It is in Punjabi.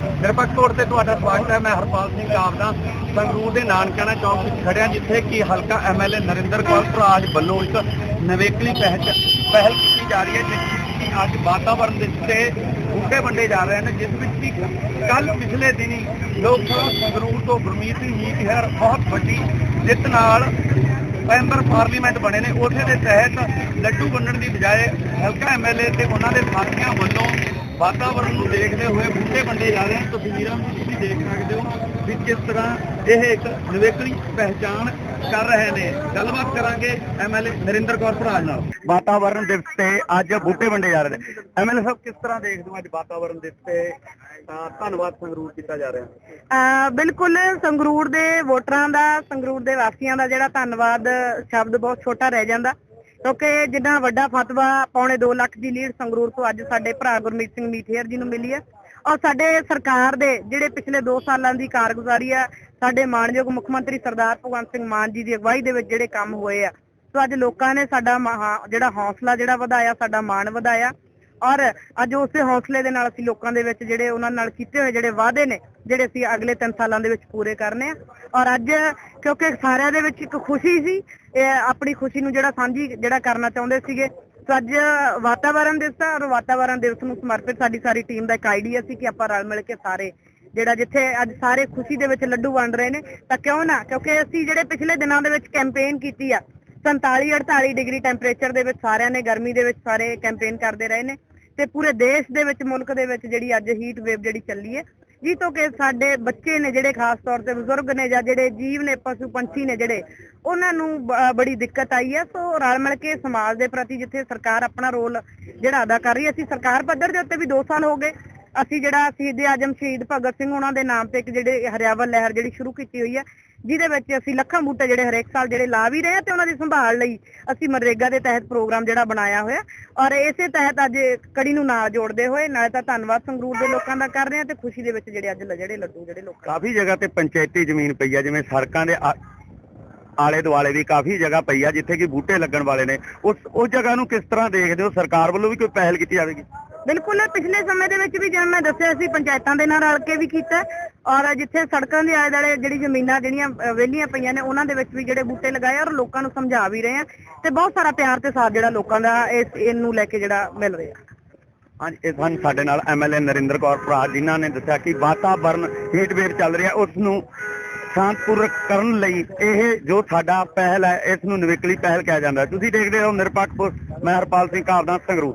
ਨਿਰਪੱਖ ਤੌਰ ਤੇ ਤੁਹਾਡਾ ਸਵਾਗਤ ਹੈ, ਮੈਂ ਹਰਪਾਲ ਸਿੰਘ ਕਾਬਦਾ ਸੰਗਰੂਰ ਦੇ ਨਾਨਕਾਣਾ ਚੌਕ ਵਿੱਚ ਖੜਿਆ, ਜਿੱਥੇ ਕਿ ਹਲਕਾ ਐਮਐਲਏ ਨਰਿੰਦਰ ਕੌਰ ਭਰਾਜ ਵੱਲੋਂ ਇੱਕ ਨਵੇਕਲੀ ਪਹਿਲ ਪਹਿਲ ਕੀਤੀ ਜਾ ਰਹੀ ਹੈ, ਜਿਸ ਕਿ ਅੱਜ ਵਾਤਾਵਰਣ ਦੇ ਉੱਤੇ ਬੂਟੇ ਵੰਡੇ ਜਾ ਰਹੇ ਨੇ, ਜਿਸ ਵਿੱਚ ਕਿ ਕੱਲ ਪਿਛਲੇ ਦਿਨੀ ਲੋਕ ਸਭਾ ਸੰਗਰੂਰ ਤੋਂ ਗੁਰਮੀਤ ਸਿੰਘ ਮੀਤ ਹੈਰ ਬਹੁਤ ਵੱਡੀ ਜਿੱਤ ਨਾਲ ਮੈਂਬਰ ਪਾਰਲੀਮੈਂਟ ਬਣੇ ਨੇ ਉਸੇ ਦੇ ਤਹਿਤ ਲੱਡੂ ਵੰਡਣ ਦੀ ਬਜਾਏ ਹਲਕਾ ਐਮਐਲਏ ਤੇ ਉਹਨਾਂ ਦੇ ਸਾਥੀਆਂ ਵੱਲੋਂ ਵਾਤਾਵਰਣ ਨੂੰ ਦੇਖਦੇ ਹੋਏ ਬੂਟੇ ਵੰਡੇ ਜਾ ਰਹੇ ਹਨ। ਤਸਵੀਰਾਂ ਨੂੰ ਤੁਸੀਂ ਦੇਖ ਸਕਦੇ ਹੋ ਵੀ ਕਿਸ ਤਰ੍ਹਾਂ ਇਹ ਇੱਕ ਨਿਵੇਕਲੀ ਪਹਿਚਾਣ ਕਰ ਰਹੇ ਨੇ। ਗੱਲਬਾਤ ਕਰਾਂਗੇ ਐਮਐਲਏ ਨਰਿੰਦਰ ਕੌਰ ਭਰਾਜ ਨਾਲ। ਵਾਤਾਵਰਣ ਦਿਵਸ ਤੇ ਅੱਜ ਬੂਟੇ ਵੰਡੇ ਜਾ ਰਹੇ ਨੇ। ਐਮਐਲਏ ਸਾਹਿਬ, ਕਿਸ ਤਰ੍ਹਾਂ ਦੇਖਦੇ ਹੋ ਅੱਜ ਵਾਤਾਵਰਣ ਦਿਵਸ ਤੇ ਧੰਨਵਾਦ ਸੰਗਰੂਰ ਕੀਤਾ ਜਾ ਰਿਹਾ। ਅਹ ਬਿਲਕੁਲ ਸੰਗਰੂਰ ਦੇ ਵੋਟਰਾਂ ਦਾ, ਸੰਗਰੂਰ ਦੇ ਵਾਸੀਆਂ ਦਾ ਜਿਹੜਾ ਧੰਨਵਾਦ ਸ਼ਬਦ ਬਹੁਤ ਛੋਟਾ ਰਹਿ ਜਾਂਦਾ। ਕਿਉਂਕਿ ਜਿੱਦਾਂ ਵੱਡਾ ਫਤਵਾ ਪੌਣੇ 2 ਲੱਖ ਦੀ ਲੀਡ ਸੰਗਰੂਰ ਤੋਂ ਅੱਜ ਸਾਡੇ ਭਰਾ ਗੁਰਮੀਤ ਸਿੰਘ ਮੀਠੇਰ ਜੀ ਨੂੰ ਮਿਲੀ ਹੈ। ਔਰ ਸਾਡੇ ਸਰਕਾਰ ਦੇ ਜਿਹੜੇ ਪਿਛਲੇ 2 ਸਾਲਾਂ ਦੀ ਕਾਰਗੁਜ਼ਾਰੀ ਆ ਸਾਡੇ ਮਾਣਯੋਗ ਮੁੱਖ ਮੰਤਰੀ ਸਰਦਾਰ ਭਗਵੰਤ ਸਿੰਘ ਮਾਨ ਜੀ ਦੀ ਅਗਵਾਈ ਦੇ ਵਿੱਚ ਜਿਹੜੇ ਕੰਮ ਹੋਏ ਆ। ਸੋ ਅੱਜ ਲੋਕਾਂ ਨੇ ਸਾਡਾ ਮਹਾ- ਜਿਹੜਾ ਹੌਸਲਾ ਜਿਹੜਾ ਵਧਾਇਆ, ਸਾਡਾ ਮਾਣ ਵਧਾਇਆ। ਔਰ ਅੱਜ ਉਸੇ ਹੌਸਲੇ ਦੇ ਨਾਲ ਅਸੀਂ ਲੋਕਾਂ ਦੇ ਵਿੱਚ ਜਿਹੜੇ ਉਹਨਾਂ ਨਾਲ ਕੀਤੇ ਹੋਏ ਜਿਹੜੇ ਵਾਅਦੇ ਨੇ, ਜਿਹੜੇ ਅਸੀਂ ਅਗਲੇ 3 ਸਾਲਾਂ ਦੇ ਵਿੱਚ ਪੂਰੇ ਕਰਨੇ ਆ। ਔਰ ਅੱਜ ਕਿਉਂਕਿ ਸਾਰਿਆਂ ਦੇ ਵਿੱਚ ਇੱਕ ਖੁਸ਼ੀ ਸੀ, ਇਹ ਆਪਣੀ ਖੁਸ਼ੀ ਨੂੰ ਜਿਹੜਾ ਸਾਂਝੀ ਜਿਹੜਾ ਕਰਨਾ ਚਾਹੁੰਦੇ ਸੀਗੇ। ਸੋ ਅੱਜ ਵਾਤਾਵਰਣ ਦਿਵਸ ਆ ਔਰ ਵਾਤਾਵਰਣ ਦਿਵਸ ਨੂੰ ਸਮਰਪਿਤ ਸਾਡੀ ਸਾਰੀ ਟੀਮ ਦਾ ਇੱਕ ਆਈਡੀਆ ਸੀ ਕਿ ਆਪਾਂ ਰਲ ਮਿਲ ਕੇ ਸਾਰੇ, ਜਿਹੜਾ ਜਿੱਥੇ ਅੱਜ ਸਾਰੇ ਖੁਸ਼ੀ ਦੇ ਵਿੱਚ ਲੱਡੂ ਵੰਡ ਰਹੇ ਨੇ, ਤਾਂ ਕਿਉਂ ਨਾ? ਕਿਉਂਕਿ ਅਸੀਂ ਜਿਹੜੇ ਪਿਛਲੇ ਦਿਨਾਂ ਦੇ ਵਿੱਚ ਕੈਂਪੇਨ ਕੀਤੀ ਆ 47 48 ਡਿਗਰੀ ਟੈਂਪਰੇਚਰ ਦੇ ਵਿੱਚ ਸਾਰਿਆਂ ਨੇ ਗਰਮੀ ਦੇ ਵਿੱਚ ਸਾਰੇ ਕੈਂਪੇਨ ਕਰਦੇ ਰਹੇ ਨੇ। ਤੇ ਪੂਰੇ ਦੇਸ਼ ਦੇ ਵਿੱਚ, ਮੁਲਕ ਦੇ ਵਿੱਚ ਜਿਹੜੀ ਅੱਜ ਹੀਟ ਵੇਵ ਜਿਹੜੀ ਚੱਲੀ ਹੈ ਜੀ ਤੋਂ ਕਿ ਸਾਡੇ ਬੱਚੇ ਨੇ ਜਿਹੜੇ ਖਾਸ ਤੌਰ ਤੇ ਬਜ਼ੁਰਗ ਨੇ ਜਾਂ ਜਿਹੜੇ ਜੀਵ ਨੇ, ਪਸ਼ੂ ਪੰਛੀ ਨੇ ਜਿਹੜੇ, ਉਹਨਾਂ ਨੂੰ ਬੜੀ ਦਿੱਕਤ ਆਈ ਹੈ। ਸੋ ਰਲ ਮਿਲ ਕੇ ਸਮਾਜ ਦੇ ਪ੍ਰਤੀ ਜਿੱਥੇ ਸਰਕਾਰ ਆਪਣਾ ਰੋਲ ਜਿਹੜਾ ਅਦਾ ਕਰ ਰਹੀ ਹੈ, ਅਸੀਂ ਸਰਕਾਰ ਪੱਧਰ ਦੇ ਉੱਤੇ ਵੀ 2 ਸਾਲ ਹੋ ਗਏ। ਅਸੀਂ ਜਿਹੜਾ ਸ਼ਹੀਦ ਆਜਮ ਸ਼ਹੀਦ ਭਗਤ ਸਿੰਘ ਉਹਨਾਂ ਦੇ ਨਾਮ ਤੇ ਇੱਕ ਜਿਹੜੇ ਹਰਿਆਵਲ ਲਹਿਰ ਜਿਹੜੀ ਸ਼ੁਰੂ ਕੀਤੀ ਹੋਈ ਹੈ ਜਿਹਦੇ ਵਿੱਚ ਅਸੀਂ ਲੱਖਾਂ ਬੂਟੇ ਜਿਹੜੇ ਹਰੇਕ ਸਾਲ ਜਿਹੜੇ ਲਾ ਵੀ ਰਹੇ ਆ ਤੇ ਉਹਨਾਂ ਦੀ ਸੰਭਾਲ ਲਈ ਅਸੀਂ ਮਨਰੇਗਾ ਦੇ ਤਹਿਤ ਪ੍ਰੋਗਰਾਮ ਜਿਹੜਾ ਬਣਾਇਆ ਹੋਇਆ। ਔਰ ਇਸੇ ਤਹਿਤ ਅੱਜ ਕੜੀ ਨੂੰ ਨਾਲ ਜੋੜਦੇ ਹੋਏ ਨਾਲੇ ਤਾਂ ਧੰਨਵਾਦ ਸੰਗਰੂਰ ਦੇ ਲੋਕਾਂ ਦਾ ਕਰ ਰਹੇ ਆ ਤੇ ਖੁਸ਼ੀ ਦੇ ਵਿੱਚ ਜਿਹੜੇ ਅੱਜ ਜਿਹੜੇ ਲੱਡੂ ਜਿਹੜੇ ਲੋਕਾਂ ਕਾਫੀ ਜਗ੍ਹਾ ਤੇ ਪੰਚਾਇਤੀ ਜ਼ਮੀਨ ਪਈ ਆ, ਜਿਵੇਂ ਸੜਕਾਂ ਦੇ ਆਲੇ ਦੁਆਲੇ ਵੀ ਕਾਫੀ ਜਗ੍ਹਾ ਪਈ ਆ, ਜਿੱਥੇ ਕਿ ਬੂਟੇ ਲੱਗਣ ਵਾਲੇ ਨੇ। ਉਸ ਉਸ ਜਗ੍ਹਾ ਨੂੰ ਕਿਸ ਤਰ੍ਹਾਂ ਦੇਖਦੇ ਹੋ? ਸਰਕਾਰ ਵੱਲੋਂ ਵੀ ਕੋਈ ਪਹਿਲ ਕੀਤੀ ਜਾਵੇਗੀ? ਬਿਲਕੁਲ, ਪਿਛਲੇ ਸਮੇਂ ਦੇ ਵਿੱਚ ਵੀ ਜਿਵੇਂ ਮੈਂ ਦੱਸਿਆ ਸੀ, ਪੰਚਾਇਤਾਂ ਦੇ ਨਾਲ ਰਲ ਕੇ ਵੀ ਕੀਤਾ ਔਰ ਜਿੱਥੇ ਸੜਕਾਂ ਦੇ ਆਲੇ ਦੁਆਲੇ ਜਿਹੜੀ ਜ਼ਮੀਨਾਂ ਜਿਹੜੀਆਂ ਵਿਹਲੀਆਂ ਪਈਆਂ ਨੇ, ਉਹਨਾਂ ਦੇ ਵਿੱਚ ਵੀ ਜਿਹੜੇ ਬੂਟੇ ਲਗਾਏ ਔਰ ਲੋਕਾਂ ਨੂੰ ਸਮਝਾ ਵੀ ਰਹੇ ਆ ਤੇ ਬਹੁਤ ਸਾਰਾ ਪਿਆਰ ਤੇ ਸਾਥ ਜਿਹੜਾ ਲੋਕਾਂ ਦਾ ਇਸ, ਇਹਨੂੰ ਲੈ ਕੇ ਜਿਹੜਾ ਮਿਲ ਰਿਹਾ। ਹਾਂਜੀ ਇਹ ਸਨ ਸਾਡੇ ਨਾਲ ਐਮਐਲਏ ਨਰਿੰਦਰ ਕੌਰ ਭਰਾ ਜਿਨ੍ਹਾਂ ਨੇ ਦੱਸਿਆ ਕਿ ਵਾਤਾਵਰਨ ਹੀਟ ਵੇਵ ਚੱਲ ਰਿਹਾ, ਉਸ ਨੂੰ ਸ਼ਾਂਤਪੂਰਕ ਕਰਨ ਲਈ ਇਹ ਜੋ ਸਾਡਾ ਪਹਿਲ ਹੈ, ਇਸ ਨੂੰ ਨਿਵੇਕਲੀ ਪਹਿਲ ਕਿਹਾ ਜਾਂਦਾ ਤੁਸੀਂ ਦੇਖਦੇ ਹੋ ਨਿਰਪੱਖ ਮੈਂ ਹਰਪਾਲ ਸਿੰਘ ਕਾਬਦਾ ਸੰਗਰੂਰ।